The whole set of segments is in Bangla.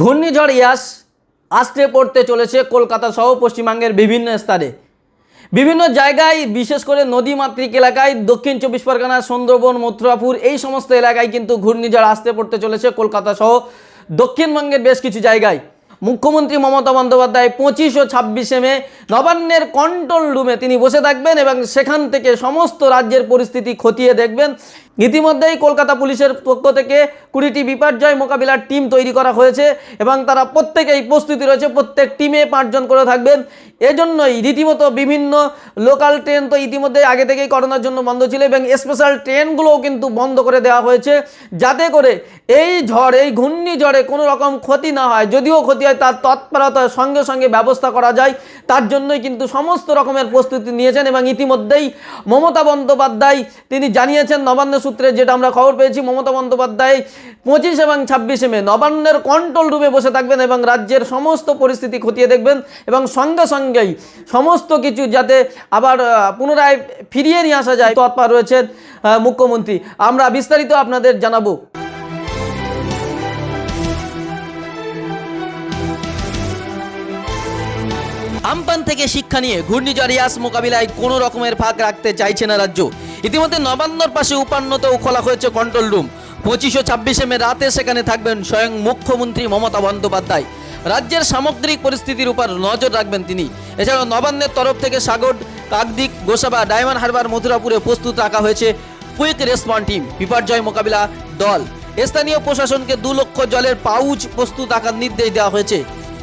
ঘূর্ণিঝড় ইয়াস আস্তে পড়তে চলেছে কলকাতা সহ পশ্চিমবঙ্গের বিভিন্ন স্তরে বিভিন্ন জায়গায়, বিশেষ করে নদীমাতৃক এলাকায়, দক্ষিণ চব্বিশ পরগনা, সুন্দরবন, মথুরাপুর, এই সমস্ত এলাকায় কিন্তু ঘূর্ণিঝড় আসতে পড়তে চলেছে কলকাতা সহ দক্ষিণবঙ্গের বেশ কিছু জায়গায়। মুখ্যমন্ত্রী মমতা বন্দ্যোপাধ্যায় পঁচিশ ও ছাব্বিশে মে নবান্নের কন্ট্রোল রুমে তিনি বসে থাকবেন এবং সেখান থেকে সমস্ত রাজ্যের পরিস্থিতি খতিয়ে দেখবেন। ইতিমধ্যেই কলকাতা পুলিশের পক্ষ থেকে কুড়িটি বিপর্যয় মোকাবিলার টিম তৈরি করা হয়েছে এবং তারা প্রত্যেকেই প্রস্তুতি রয়েছে, প্রত্যেক টিমে পাঁচজন করে থাকবেন। এজন্যই রীতিমতো বিভিন্ন লোকাল ট্রেন তো ইতিমধ্যে আগে থেকেই করোনার জন্য বন্ধ ছিল এবং স্পেশাল ট্রেনগুলোও কিন্তু বন্ধ করে দেওয়া হয়েছে। যাতে করে এই ঝড়, এই ঘূর্ণিঝড়ে কোনো রকম ক্ষতি না হয়, যদিও ক্ষতি হয়, তার তৎপরতার সঙ্গে সঙ্গে ব্যবস্থা করা যায়। তার জন্যই কিন্তু সমস্ত রকমের প্রস্তুতি নিয়েছেন এবং ইতিমধ্যেই মমতা বন্দ্যোপাধ্যায় তিনি জানিয়েছেন, নবান্ন সূত্রে যেটা আমরা খবর পেয়েছি, মমতা বন্দ্যোপাধ্যায় পঁচিশ এবং ছাব্বিশে মে, নবান্নের কন্ট্রোল রুমে বসে থাকবেন এবং রাজ্যের সমস্ত পরিস্থিতি খতিয়ে দেখবেন এবং সঙ্গে সঙ্গেই সমস্ত কিছু যাতে আবার পুনরায় ফিরিয়ে নিয়ে আসা যায়। তৎপর রয়েছেন মুখ্যমন্ত্রী। আমরা বিস্তারিত আপনাদের জানাব। আমপান থেকে শিক্ষা নিয়ে ঘূর্ণিঝড় ইয়াস মোকাবিলায় কোনো রকমের ফাঁক রাখতে চাইছে না রাজ্য। ইতিমধ্যে নবান্নর পাশে উপান্নতেও খোলা হয়েছে কন্ট্রোল রুম পঁচিশ ও ছাব্বিশে মে রাতে সেখানে থাকবেন স্বয়ং মুখ্যমন্ত্রী মমতা বন্দ্যোপাধ্যায়। রাজ্যের সামগ্রিক পরিস্থিতির উপর নজর রাখবেন তিনি। এছাড়াও নবান্নের তরফ থেকে সাগর কাকদিক গোসাবা, ডায়মন্ড হারবার, মথুরাপুরে প্রস্তুত রাখা হয়েছে কুইক রেসপন্স টিম বিপর্যয় মোকাবিলা দল। স্থানীয় প্রশাসনকে দু লক্ষ জলের পাউচ প্রস্তুত রাখার নির্দেশ দেওয়া হয়েছে।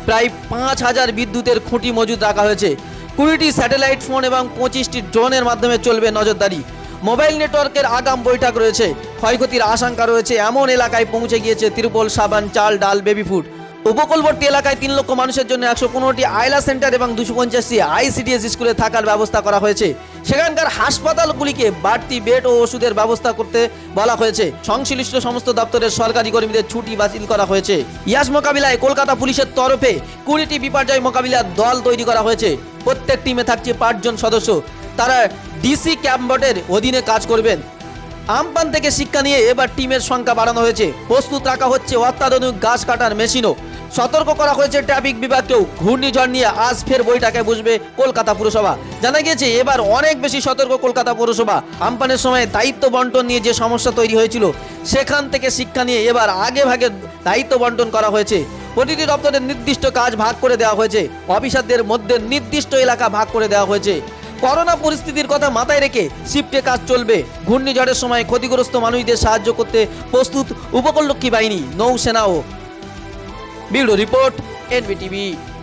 প্রায় পাঁচ হাজার বিদ্যুতের খুঁটি মজুদ রাখা হয়েছে। কুড়িটি স্যাটেলাইট ফোন এবং পঁচিশটি ড্রোনের মাধ্যমে চলবে নজরদারি। মোবাইল নেটওয়ার্কের আগাম বৈঠক রয়েছে। ক্ষয়ক্ষতির আশঙ্কা রয়েছে। এমন এলাকায় পৌঁছে গিয়েছে তিরুপল সাবান, চাল, ডাল বেবি ফুড উপকূলবর্তী এলাকায় তিন লক্ষ মানুষের জন্য একশো পনেরোটি আয়লা সেন্টার এবং দুশো পঞ্চাশটি আইসিডিএস স্কুলে থাকার ব্যবস্থা করা হয়েছে। সেখানকার হাসপাতালগুলিকে বাড়তি বেড ও ওষুধের ব্যবস্থা করতে বলা হয়েছে। সংশ্লিষ্ট সমস্ত দপ্তরের সরকারি কর্মীদের ছুটি বাতিল করা হয়েছে। ইয়াস মোকাবিলায় কলকাতা পুলিশের তরফে কুড়িটি বিপর্যয় মোকাবিলার দল তৈরি করা হয়েছে। প্রত্যেক টিমে থাকছে পাঁচজন সদস্য। তারা ডিসি ক্যাম্পবোর্ডের অধীনে কাজ করবেন। আমপান থেকে শিক্ষা নিয়ে এবার টিমের সংখ্যা বাড়ানো হয়েছে। প্রস্তুত রাখা হচ্ছে অত্যাধুনিক গাছ কাটার মেশিনও। সতর্ক করা হয়েছে ট্রাফিক বিভাগকেও। ঘূর্ণিঝড় নিয়ে আজ ফের বৈঠকে বসবে কলকাতা পুরসভা। জানা গিয়েছে, এবার অনেক বেশি সতর্ক কলকাতা পৌরসভা। আমপানের সময় দায়িত্ব বন্টন নিয়ে যে সমস্যা তৈরি হয়েছিল, সেখান থেকে শিক্ষা নিয়ে এবার আগে ভাগে দায়িত্ব বন্টন করা হয়েছে। প্রতিটি দপ্তরের নির্দিষ্ট কাজ ভাগ করে দেওয়া হয়েছে। অফিসারদের মধ্যে নির্দিষ্ট এলাকা ভাগ করে দেওয়া হয়েছে। করোনা পরিস্থিতির কথা মাথায় রেখে শিফটে কাজ চলবে। ঘূর্ণিঝড়ের সময় ক্ষতিগ্রস্ত মানুষদের সাহায্য করতে প্রস্তুত উপকূলরক্ষী বাহিনী, নৌসেনাও। Bureau report, NBTV.